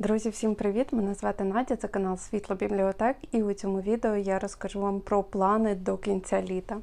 Друзі, всім привіт! Мене звати Надя, це канал Світло Бібліотек, і у цьому відео я розкажу вам про плани до кінця літа.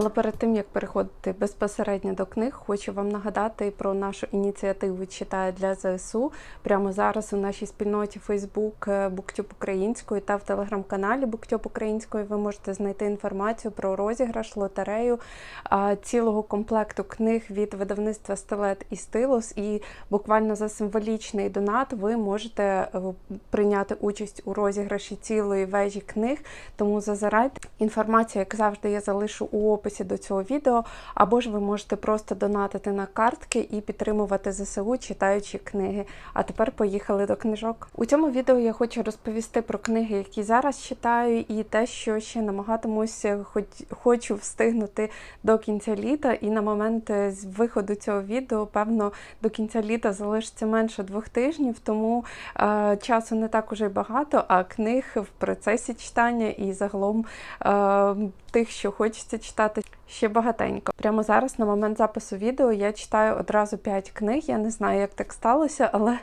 Але перед тим як переходити безпосередньо до книг, хочу вам нагадати про нашу ініціативу Читаю для ЗСУ. Прямо зараз у нашій спільноті Facebook BookTube українською та в телеграм-каналі BookTube українською ви можете знайти інформацію про розіграш, лотерею цілого комплекту книг від видавництва Стилет і Стилус. І буквально за символічний донат ви можете е, прийняти участь у розіграші цілої вежі книг. Тому зазирайте. Інформація, як завжди, я залишу у описі до цього відео, або ж ви можете просто донатити на картки і підтримувати ЗСУ, читаючи книги. А тепер поїхали до книжок. У цьому відео я хочу розповісти про книги, які зараз читаю, і те, що ще намагатимуся, хоч хочу встигнути до кінця літа. І на момент е, виходу цього відео, певно, до кінця літа залишиться менше двох тижнів, тому е, часу не так уже багато, а книг в процесі читання і загалом е, тих, що хочеться читати. parte Ще багатенько. Прямо зараз, на момент запису відео, я читаю одразу 5 книг. Я не знаю, як так сталося, але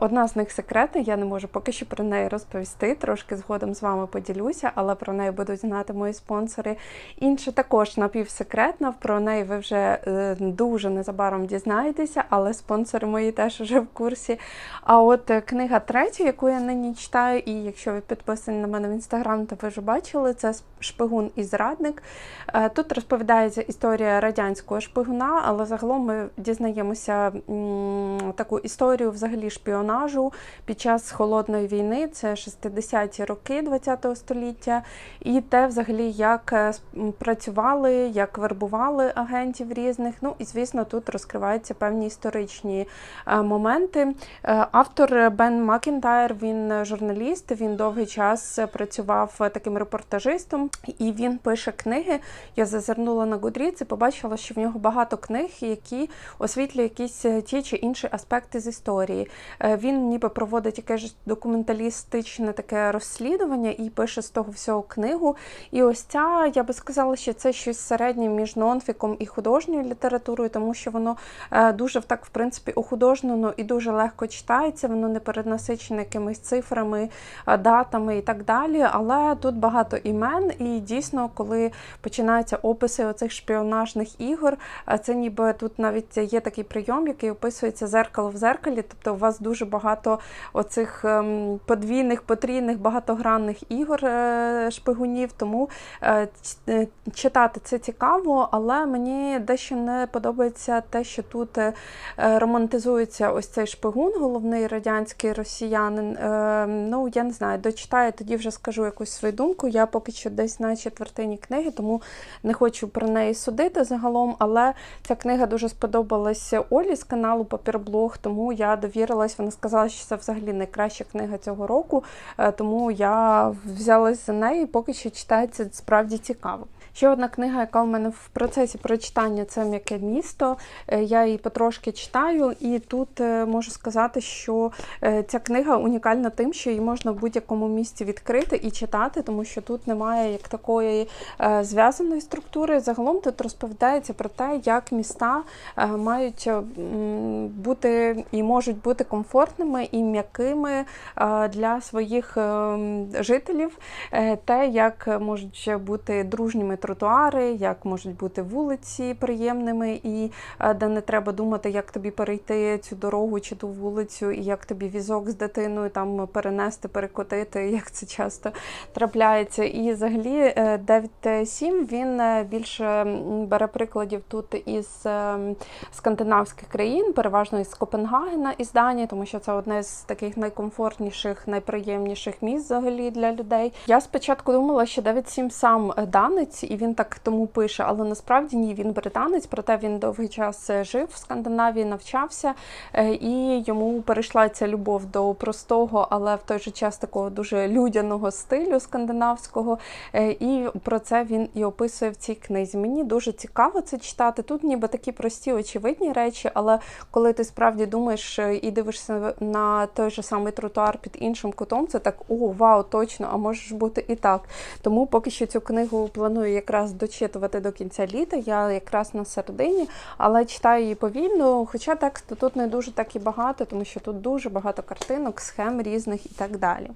одна з них секретна. Я не можу поки що про неї розповісти. Трошки згодом з вами поділюся, але про неї будуть знати мої спонсори. Інша також напівсекретна. Про неї ви вже е, дуже незабаром дізнаєтеся, але спонсори мої теж вже в курсі. А от е, книга третя, яку я нині читаю, і якщо ви підписані на мене в інстаграм, то ви вже бачили, це Шпигун і зрадник. Е, Тут розповідається історія радянського шпигуна, але загалом ми дізнаємося таку історію взагалі шпіонажу під час холодної війни, це 60-ті роки ХХ століття, і те, взагалі, як е, працювали, як вербували агентів різних. Ну і звісно, тут розкриваються певні історичні е, моменти. Е, Автор Бен Макінтайр, він журналіст, він довгий час працював таким репортажистом, і він пише книги. Я зазирнула на Goodreads і побачила, що в нього багато книг, які освітлюють якісь е, ті чи інші аспекти з історії. Е, Він ніби проводить якесь документалістичне таке розслідування і пише з того всього книгу. І ось ця, я би сказала, що це щось середнє між нонфіком і художньою літературою, тому що воно е, дуже так, в принципі, охудожнено і дуже легко читається, воно не перенасичене якимись цифрами, датами і так далі. Але тут багато імен, і дійсно, коли починаються описи оцих шпіонажних ігор, це ніби тут навіть є такий прийом, який описується зеркало в зеркалі. Тобто, у вас дуже багато оцих ем, подвійних, потрійних, багатогранних ігор е, шпигунів. Тому е, е, читати це цікаво, але мені дещо не подобається те, що тут романтизується ось цей шпигун, головний радянський росіянин. Ну, я не знаю, дочитаю, тоді вже скажу якусь свою думку. Я поки що десь на четвертині книги, тому не хочу про неї судити загалом. Але ця книга дуже сподобалася Олі з каналу Папірблог, тому я довірилась. Вона сказала, що це взагалі найкраща книга цього року. е, Тому я взялась за неї. Поки що читається справді цікаво. Ще одна книга, яка у мене в процесі прочитання, це м'яке місто. Е, Я її потрошки читаю, і тут е, можу сказати, що е, ця книга унікальна тим, що її можна в будь-якому місці відкрити і читати, тому що тут немає як такої зв'язаної структури. Загалом тут розповідається про те, як міста мають бути і можуть бути комфортними і м'якими для своїх е, жителів. Те, як можуть бути дружніми тротуари, як можуть бути вулиці приємними, і е, де не треба думати, як тобі перейти цю дорогу чи ту вулицю, і як тобі візок з дитиною там перенести, перекотити, як це часто трапляється. І взагалі е, 9.7 він е, більше бере прикладів тут із е, скандинавських країн, переважно із Копенгагена із Данії, тому що це одне з таких найкомфортніших, найприємніших місць взагалі для людей. Я спочатку думала, що 9.7 сам е, данець, і він так тому пише, але насправді ні, він британець, проте він довгий час е, жив в Скандинавії, навчався, е, і йому перейшла ця любов до простого, але в той же час такого дуже людяного стилю скандинавського. Е, І про це він і описує в цій книзі. Мені дуже цікаво це читати. Тут ніби такі прості, очевидні речі, але коли ти справді думаєш і дивишся на той же самий тротуар під іншим кутом, це так о, вау, точно, а може ж бути і так. Тому поки що цю книгу планую якраз дочитувати до кінця літа. Я якраз на середині, але читаю її повільно. Хоча тексту тут не дуже так і багато, тому що тут дуже багато картинок, схем різних і так далі.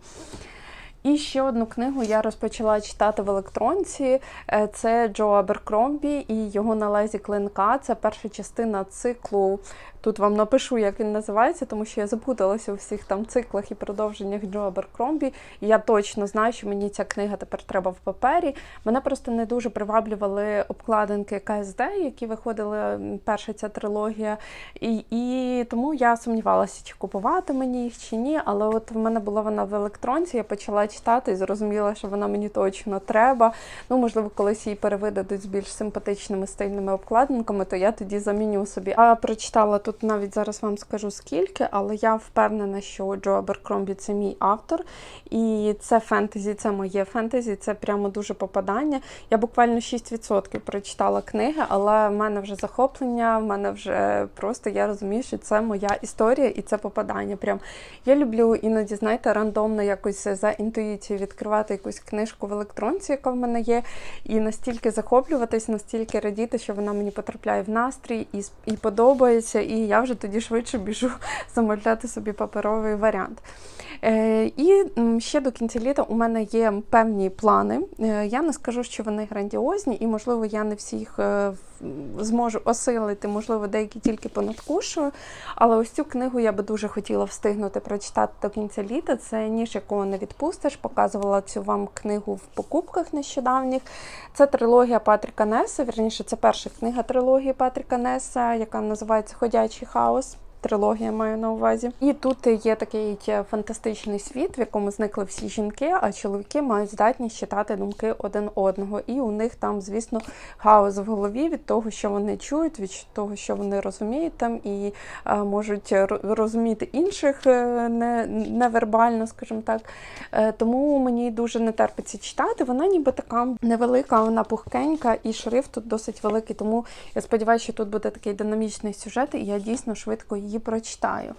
І ще одну книгу я розпочала читати в електронці. Е, Це Джо Аберкромбі і його на лезі клинка. Це перша частина циклу. Тут вам напишу, як він називається, тому що я запуталася у всіх там циклах і продовженнях Джо Аберкромбі. І я точно знаю, що мені ця книга тепер треба в папері. Мене просто не дуже приваблювали обкладинки КСД, які виходили перша ця трилогія. І, і тому я сумнівалася, чи купувати мені їх чи ні. Але от в мене була вона в електронці, я почала читати і зрозуміла, що вона мені точно треба. Ну, можливо, колись її перевидадуть з більш симпатичними стильними обкладинками, то я тоді заміню собі. А прочитала тут навіть зараз вам скажу скільки, але я впевнена, що Джо Аберкромбі це мій автор, і це фентезі, це моє фентезі, це прямо дуже попадання. Я буквально 6% прочитала книги, але в мене вже захоплення, в мене вже просто я розумію, що це моя історія і це попадання. Прям я люблю іноді, знаєте, рандомно якось за інтуїцією відкривати якусь книжку в електронці, яка в мене є, і настільки захоплюватись, настільки радіти, що вона мені потрапляє в настрій і, і подобається, і я вже тоді швидше біжу замовляти собі паперовий варіант. Е, і ще до кінця літа у мене є певні плани. Е, я не скажу, що вони грандіозні, і можливо я не всіх е, в- зможу осилити, можливо, деякі тільки понадкушую. Але ось цю книгу я би дуже хотіла встигнути прочитати до кінця літа. Це ніж, якого не відпустиш. Показувала цю вам книгу в покупках нещодавніх. Це трилогія Патріка Неса. Вірніше, це перша книга трилогії Патріка Неса, яка називається Ходячий хаос. Трилогія маю на увазі. І тут є такий е, фантастичний світ, в якому зникли всі жінки, а чоловіки мають здатність читати думки один одного. І у них там, звісно, хаос в голові від того, що вони чують, від того, що вони розуміють там, і е, можуть розуміти інших е, не, невербально, скажімо так. Тому мені дуже не терпиться читати. Вона ніби така невелика, вона пухкенька, і шрифт тут досить великий. Тому я сподіваюся, що тут буде такий динамічний сюжет, і я дійсно швидко її прочитаю.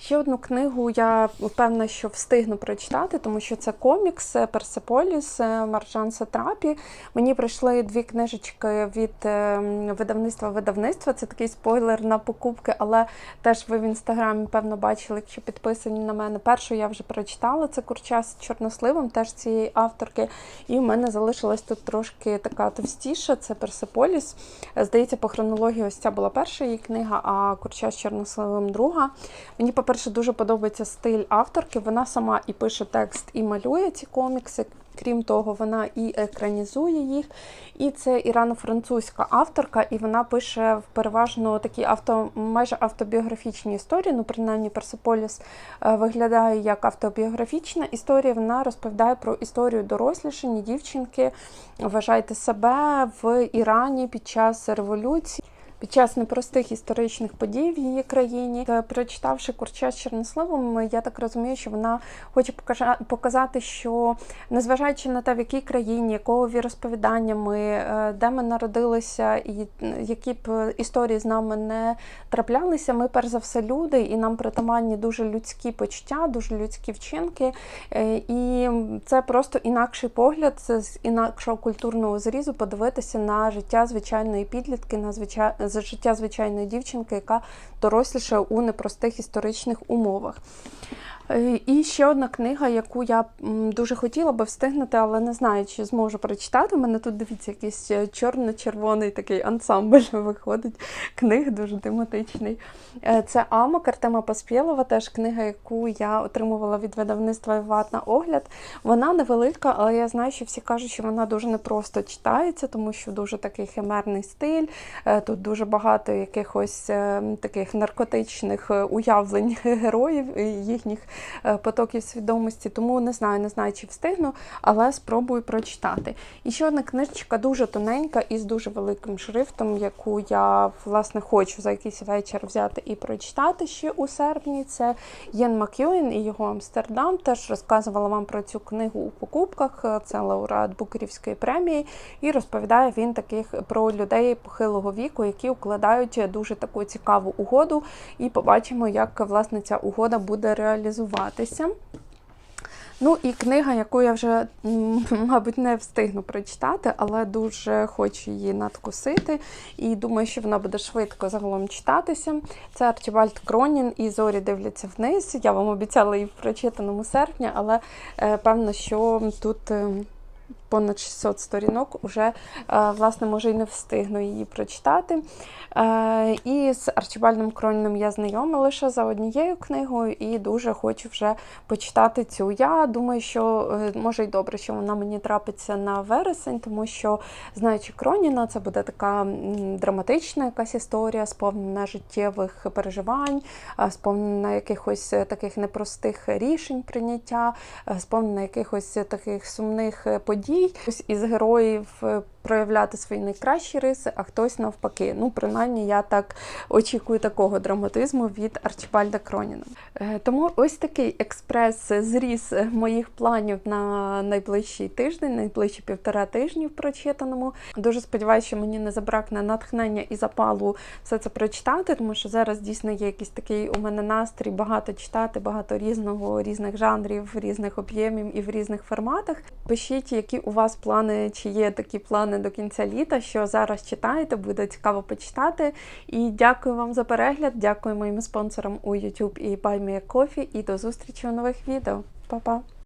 Ще одну книгу я впевнена, що встигну прочитати, тому що це комікс е, Персеполіс е, Марджан Сатрапі. Мені прийшли дві книжечки від е, видавництва видавництва. Це такий спойлер на покупки, але теж ви в інстаграмі, певно, бачили, якщо підписані на мене. Першу я вже прочитала це курча з чорносливом, теж цієї авторки. І в мене залишилась тут трошки така товстіша. Це Персеполіс. Здається, по хронології ось ця була перша її книга, а курча з чорносливом друга. Мені, по-перше, дуже подобається стиль авторки. Вона сама і пише текст, і малює ці комікси. Крім того, вона і екранізує їх. І це ірано-французька авторка, і вона пише переважно такі авто, майже автобіографічні історії. Ну, принаймні, Персеполіс е, виглядає як автобіографічна історія. Вона розповідає про історію дорослішання дівчинки. Вважайте себе в Ірані під час революції. Під час непростих історичних подій в її країні, прочитавши курча з Чорносливом, я так розумію, що вона хоче показати, що незважаючи на те, в якій країні, якого віросповідання ми, е, де ми народилися, і е, які б е, історії з нами не траплялися, ми перш за все люди, і нам притаманні дуже людські почуття, дуже людські вчинки. Е, І це просто інакший погляд з інакшого культурного зрізу подивитися на життя звичайної підлітки, на звичай... за життя звичайної дівчинки, яка доросліша у непростих історичних умовах. І ще одна книга, яку я дуже хотіла би встигнути, але не знаю, чи зможу прочитати. У мене тут дивіться, якийсь е, чорно-червоний такий ансамбль виходить. Книг дуже тематичний. Е, Це Амок Артема Паспєлова, теж книга, яку я отримувала від видавництва «Виват» на огляд. Вона невелика, але я знаю, що всі кажуть, що вона дуже непросто читається, тому що дуже такий химерний стиль. Е, Тут дуже багато якихось е, таких наркотичних уявлень героїв і їхніх потоків свідомості. Тому не знаю, не знаю, чи встигну, але спробую прочитати. І ще одна книжечка дуже тоненька і з дуже великим шрифтом, яку я власне хочу за якийсь вечір взяти і прочитати ще у серпні. Це Єн Мак'юін і його Амстердам. Теж розказувала вам про цю книгу у покупках. Це лауреат Букерівської премії, і розповідає він таких про людей похилого віку, які укладають дуже таку цікаву угоду. І побачимо, як власне ця угода буде реалізуватися. Ну і книга, яку я вже, мабуть, не встигну прочитати, але дуже хочу її надкусити. І думаю, що вона буде швидко загалом читатися. Це Арчибальд Кронін і зорі дивляться вниз. Я вам обіцяла її в прочитаному серпні, але е, певно, що тут. Понад 600 сторінок уже, е, власне, може, і не встигну її прочитати. Е, І з Арчибальдом Кроніном я знайома лише за однією книгою і дуже хочу вже почитати цю. Я думаю, що е, може й добре, що вона мені трапиться на вересень, тому що, знаючи Кроніна, це буде така драматична якась історія, сповнена життєвих переживань, сповнена якихось таких непростих рішень прийняття, сповнена якихось таких сумних е, подій. Ось із героїв е, проявляти свої найкращі риси, а хтось навпаки. Ну, принаймні, я так очікую такого драматизму від Арчибальда Кроніна. Е, Тому ось такий експрес зріз моїх планів на найближчий тиждень, найближчі півтора тижні в прочитаному. Дуже сподіваюся, що мені не забракне натхнення і запалу все це прочитати, тому що зараз дійсно є якийсь такий у мене настрій багато читати, багато різного, різних жанрів, різних об'ємів і в різних форматах. Пишіть, які у вас плани, чи є такі плани до кінця літа, що зараз читаєте, буде цікаво почитати. І дякую вам за перегляд. Дякую моїм спонсорам у YouTube і Buy Me a Coffee, і до зустрічі у нових відео. Па-па!